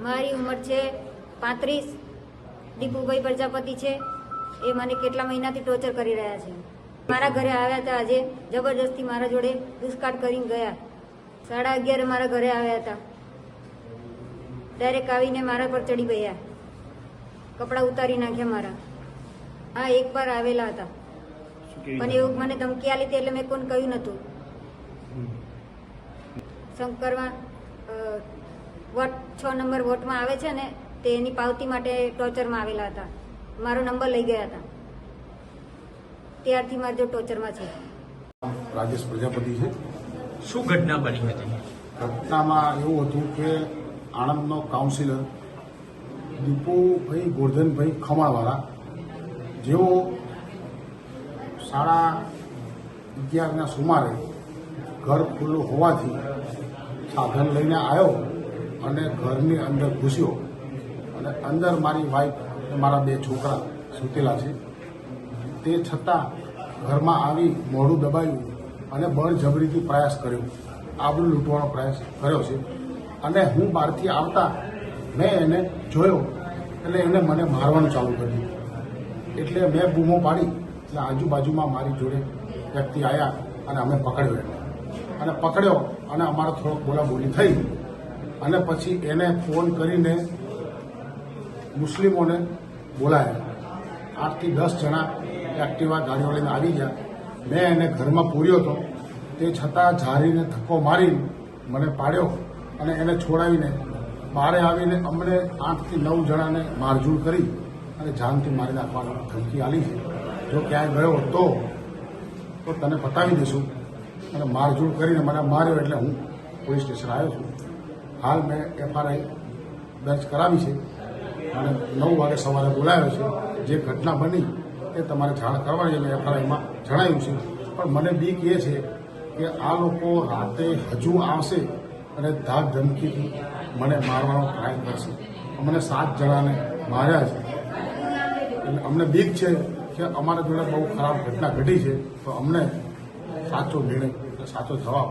મારી ઉંમર છે પાંત્રીસ. દીપુભાઈ પ્રજાપતિ છે. એ મને કેટલા મહિનાથી ટોર્ચર કરી રહ્યા છે. મારા ઘરે આવ્યા હતા આજે. જબરજસ્તી મારા જોડે દુષ્કાળ કરીને ગયા. સાડા અગિયારે મારા ઘરે આવ્યા હતા. ડાયરેક્ટ આવીને મારા પર ચડી ગયા. કપડાં ઉતારી નાખ્યા મારા. હા એક વાર આવેલા હતા. પણ એવું મને ધમકી આલી હતી એટલે મેં કોણ કહ્યું નહોતું. શંકરમાં વોટ છ નંબર વોટમાં આવે છે ને તે એની પાવતી માટે ટોર્ચરમાં આવેલા હતા. મારો નંબર લઈ ગયા હતા. ત્યારથી મારે જો ટોર્ચરમાં છે. રાજેશ પ્રજાપતિ છે. શું ઘટના બની હતી? ઘટનામાં એવું હતું કે આણંદનો કાઉન્સિલર દીપુભાઈ ગોરધનભાઈ ખમાવાળા જેઓ સાડા અગિયારના સુમારે ઘર ખુલ્લું હોવાથી સાધન લઈને આવ્યો અને ઘરની અંદર ઘૂસ્યો અને અંદર મારી વાઈફ મારા બે છોકરા સૂતેલા છે. તે છતાં ઘરમાં આવી મોઢું દબાયું અને બળજબરીથી પ્રયાસ કર્યો. આબરું લૂંટવાનો પ્રયાસ કર્યો છે. અને હું બહારથી આવતા મેં એને જોયો એટલે એને મને મારવાનું ચાલુ કર્યું. એટલે મેં બૂમો પાડી એટલે આજુબાજુમાં મારી જોડે વ્યક્તિ આવ્યા અને અમે પકડ્યો એને. અને પકડ્યો અને અમારો થોડોક બોલાબોલી થઈ અને પછી એને ફોન કરીને મુસ્લિમોને બોલાયા. આઠથી દસ જણા એક્ટિવા ગાડીઓ લઈને આવી ગયા. મેં એને ઘરમાં પૂર્યો હતો તે છતાં ઝારીને ધક્કો મારી મને પાડ્યો અને એને છોડાવીને બહારે આવીને અમને આઠથી નવ જણાને મારઝૂડ કરી અને જાનથી મારી નાખવાનો ધમકી આલી છે. જો ક્યાંય ગયો તો તો તને બતાવી દઈશું અને મારઝૂડ કરીને મને માર્યો એટલે હું પોલીસ સ્ટેશન આવ્યો છું. હાલ મેં એફઆરઆઈ દર્જ કરાવી છે અને નવ વાગે સવારે બોલાવ્યો છે. જે ઘટના બની એ તમારે જાણ કરવાની અને એફઆરઆઈમાં જણાવ્યું છે. પણ મને બીક એ છે કે આ લોકો રાતે હજુ આવશે અને ધાક ધમકીથી મને મારવાનો ટ્રાય કરશે. અમને સાત જણાને માર્યા છે. એટલે અમને બીક છે કે અમારા જોડે બહુ ખરાબ ઘટના ઘટી છે. તો અમને સાચો નિર્ણય, સાચો જવાબ